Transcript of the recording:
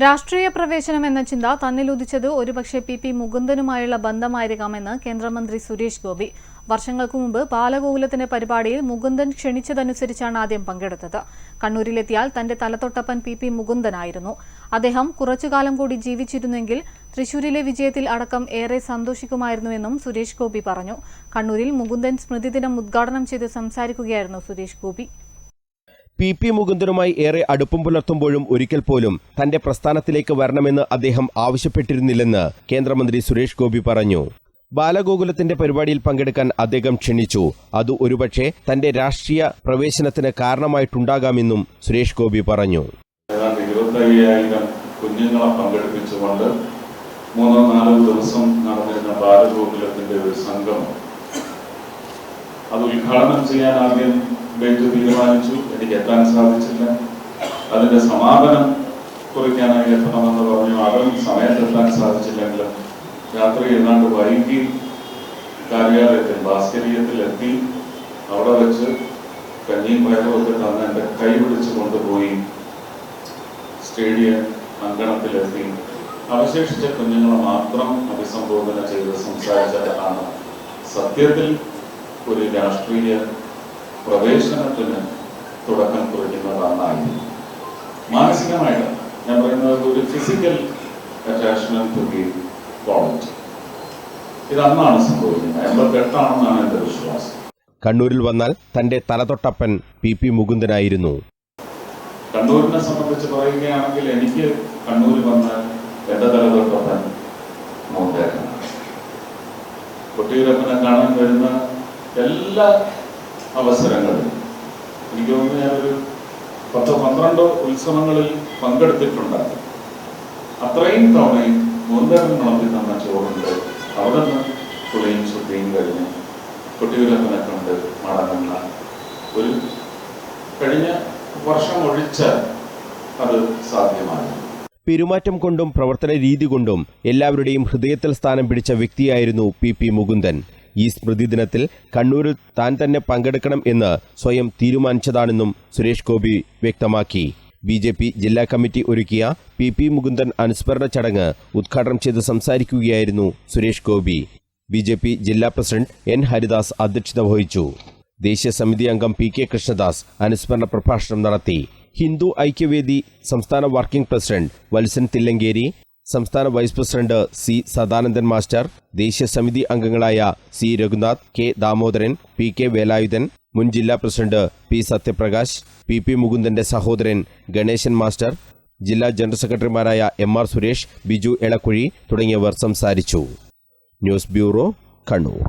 രാഷ്ട്രീയ പ്രവേശനം എന്ന ചിന്ത തന്നിലുദിച്ചത് ഒരുപക്ഷെ പി പി മുകുന്ദനുമായുള്ള ബന്ധമായിരിക്കാമെന്ന് കേന്ദ്രമന്ത്രി സുരേഷ് ഗോപി. വർഷങ്ങൾക്ക് മുമ്പ് ബാലഗോകുലത്തിന്റെ പരിപാടിയിൽ മുകുന്ദൻ ക്ഷണിച്ചതനുസരിച്ചാണ് ആദ്യം പങ്കെടുത്തത്. കണ്ണൂരിലെത്തിയാൽ തന്റെ തലതൊട്ടപ്പൻ പി പി മുകുന്ദനായിരുന്നു. അദ്ദേഹം കുറച്ചുകാലം കൂടി ജീവിച്ചിരുന്നെങ്കിൽ തൃശൂരിലെ വിജയത്തിൽ അടക്കം ഏറെ സന്തോഷിക്കുമായിരുന്നുവെന്നും സുരേഷ് ഗോപി പറഞ്ഞു. കണ്ണൂരിൽ മുകുന്ദൻ സ്മൃതിദിനം ഉദ്ഘാടനം ചെയ്ത് സംസാരിക്കുകയായിരുന്നു സുരേഷ് ഗോപി. പി പി മുകുന്ദനുമായി ഏറെ അടുപ്പം പുലർത്തുമ്പോഴും ഒരിക്കൽ പോലും തന്റെ പ്രസ്ഥാനത്തിലേക്ക് വരണമെന്ന് അദ്ദേഹം ആവശ്യപ്പെട്ടിരുന്നില്ലെന്ന് കേന്ദ്രമന്ത്രി സുരേഷ് ഗോപി പറഞ്ഞു. ബാലഗോകുലത്തിന്റെ പരിപാടിയിൽ പങ്കെടുക്കാൻ അദ്ദേഹം ക്ഷണിച്ചു. അത് ഒരുപക്ഷെ തന്റെ രാഷ്ട്രീയ പ്രവേശനത്തിന് കാരണമായിട്ടുണ്ടാകാമെന്നും സുരേഷ് ഗോപി പറഞ്ഞു. കുഞ്ഞുങ്ങളെ പങ്കെടുപ്പിച്ചുകൊണ്ട് മൂന്നോ നാലോ ദിവസം നടന്നിരുന്ന ബാലഗോകുലത്തിന്റെ ഒരു സംഗമം. അത് ഉദ്ഘാടനം ചെയ്യാൻ ആദ്യം എത്താൻ സാധിച്ചില്ല. അതിന്റെ സമാപനം കുറിക്കാനായി എത്തണമെന്ന് പറഞ്ഞു. അതും സമയത്തെത്താൻ സാധിച്ചില്ലെങ്കിലും രാത്രി ഏതാണ്ട് വൈകി കാര്യാലയത്തിൽ ഭാസ്കരീയത്തിൽ എത്തി അവിടെ വെച്ച് കഞ്ഞിയും പയറും ഒക്കെ തന്ന് കൈ പിടിച്ച് കൊണ്ടുപോയി സ്റ്റേഡിയം അങ്കണത്തിലെത്തി. അവശേഷിച്ച കുഞ്ഞുങ്ങളെ മാത്രം അഭിസംബോധന ചെയ്ത് സംസാരിച്ചതാണ്. സത്യത്തിൽ ഒരു രാഷ്ട്രീയ പ്രവേശനത്തിന് physical attachment to be quality ഇത് അന്നാണ് സംഭവിക്കുന്നത്. എൺപത്തെട്ടാണെന്നാണ് എന്റെ വിശ്വാസം. കണ്ണൂരിൽ വന്നാൽ തന്റെ തലതൊട്ടപ്പൻ പി പി മുകുന്ദനായിരുന്നു. കണ്ണൂരിനെ സംബന്ധിച്ച് പറയുകയാണെങ്കിൽ എനിക്ക് കണ്ണൂരിൽ വന്നാൽ എന്റെ തലതൊട്ടപ്പൻ കൊട്ടിയൂരപ്പനെ കാണാൻ വരുന്ന എല്ലാ അവസരങ്ങളും എനിക്ക് തോന്നുന്നു ഞാനൊരു പത്ത് പന്ത്രണ്ടോ ഉത്സവങ്ങളിൽ പങ്കെടുത്തിട്ടുണ്ട്. അത്രയും തവണയും മുൻതരം നടത്തി തന്ന ചോറുണ്ട്. അവിടെ നിന്ന് പുളിയും ശുദ്ധിയും കഴിഞ്ഞ് കൊട്ടിയൂരപ്പനെ കണ്ട് മടങ്ങുന്ന ഒരു കഴിഞ്ഞ വർഷം ഒഴിച്ചാൽ അത് സാധ്യമായി പെരുമാറ്റം കൊണ്ടും പ്രവർത്തന രീതി കൊണ്ടും എല്ലാവരുടെയും ഹൃദയത്തിൽ സ്ഥാനം പിടിച്ച വ്യക്തിയായിരുന്നു പി പി മുകുന്ദൻ. ഈ സ്മൃതി ദിനത്തിൽ കണ്ണൂരിൽ താൻ തന്നെ പങ്കെടുക്കണം എന്ന് സ്വയം തീരുമാനിച്ചതാണെന്നും സുരേഷ് ഗോപി വ്യക്തമാക്കി. ബി ജെ പി ജില്ലാ കമ്മിറ്റി ഒരുക്കിയ പി പി മുകുന്ദൻ അനുസ്മരണ ചടങ്ങ് ഉദ്ഘാടനം ചെയ്ത് സംസാരിക്കുകയായിരുന്നു Suresh Gopi. B J P ജില്ലാ പ്രസിഡന്റ് എൻ ഹരിദാസ് അധ്യക്ഷത വഹിച്ചു. ദേശീയ സമിതി അംഗം പി കെ കൃഷ്ണദാസ് അനുസ്മരണ പ്രഭാഷണം നടത്തി. ഹിന്ദു ഐക്യവേദി സംസ്ഥാന വർക്കിംഗ് പ്രസിഡന്റ് വത്സൻ തില്ലങ്കേരി സംസ്ഥാന vice president C Sadanandan master ദേശീയ സമിതി അംഗങ്ങളായ C Raghunath K Damodaran P K Velayudhan മുൻ ജില്ലാ president P Satyaprakash P P മുകുന്ദന്റെ സഹോദരൻ ഗണേശൻ മാസ്റ്റർ ജില്ലാ ജനറൽ സെക്രട്ടറിമാരായ എം ആർ സുരേഷ് ബിജു എളക്കുഴി തുടങ്ങിയവർ സംസാരിച്ചു. News bureau Kannur.